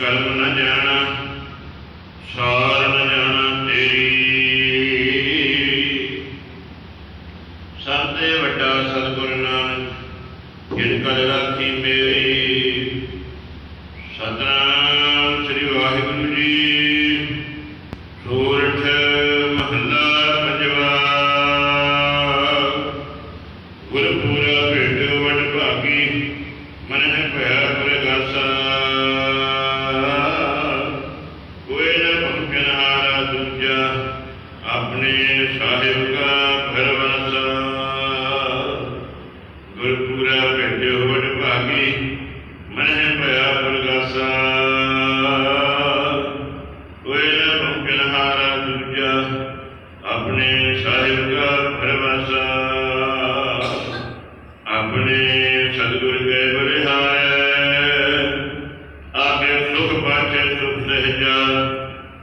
ਕਲਮ ਨ ਜਾਣਾ, ਸਾਰ ਨ ਜਾਣਾ ਤੇਰੀ। ਸਭ ਦੇ ਵੱਡਾ ਸਤਿਗੁਰ ਨਾਨਕ ਜਿਨ ਕਲ ਰਾਖੀ ਮੇਰੀ। ਸਤਨਾਮ ਸ੍ਰੀ ਵਾਹਿਗੁਰੂ ਜੀ। ਸੂਰਠ ਮਹੱਲਾ ਪੰਜਵਾ। ਗੁਰਪੂਰਾ ਮਨ ਹੈ ਭਇਆ ਪ੍ਰਗਾਸਾ ਕੋਈ ਨਾ ਭੰਕਨ ਹਾਰਾ ਦੂਜਾ, ਆਪਣੇ ਸਾਹਿਬ ਕਾ ਭਰਵਾਸਾ। ਗੁਰਪੂਰਾ ਭੇਟਿਓ ਵਡ ਭਾਗੀ, ਮਨ ਨੇ ਭਇਆ ਪ੍ਰਗਾਸਾ ਕੋਈ ਨਾ ਭੰਕਨ ਹਾਰਾ ਦੂਜਾ, ਆਪਣੇ ਸਾਹਿਬ ਕਾ ਭਰਵਾਸਾ। ਆਪਣੇ ਸਤਿਗੁਰ ਕੇ ਆਪੇ ਸੁਖ ਪਾਛੇ ਸੁਖ ਸਹਿਜਾ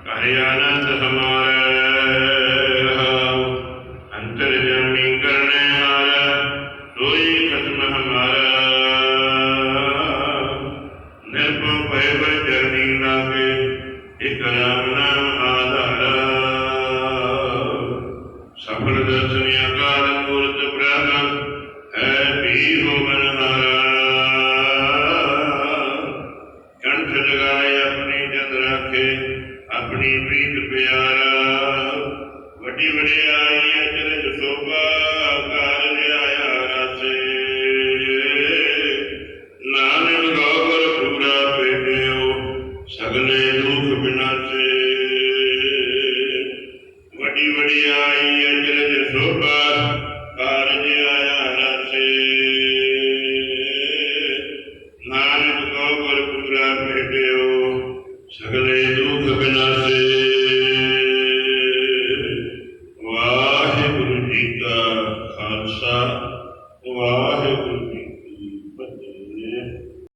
ਘਰ ਆਨੰਦ ਹਮਾਰੇ ਰਹਾਉ ਅੰਤਰ ਜਾਮੀ ਕਰਨੇ ਹਾਰਾ ਸੋਈ ਖਸਮ ਹਮਾਰਾ ਨਿਰਭਉ ਭੈ ਬਰ ਚਰਨੀ ਲਾਗੇ, ਇਕ ਰਾਮ ਨਾਮ ਆਪਣੀ ਪ੍ਰੀਤ ਪਿਆਰਾ, ਵੱਡੀ ਵਡਿਆਈ ਅਚਰਜ ਸੋਭਾ ਕਾਰਜ ਆਇਆ ਰਸੇ ਨਾਨਕ ਗੋਬਰ ਪੂਰਾ ਭੇਟਿਓ ਸਗਲੇ ਦੁਖ ਬਿਨਾਸੇ ਵੱਡੀ ਵਡਿਆਈ ਅਚਰਜ ਸੋਭਾ ਕਾਰਜ ਆਇਆ ਰਸੇ ਨਾਨਕ ਗੋਬਰ ਪੂਰਾ ਭੇਟਿਓ ਸਗਲੇ ਵਾਹਿਗੁਰੂ ਜੀ ਕਾ ਖਾਲਸਾ ਵਾਹਿਗੁਰੂ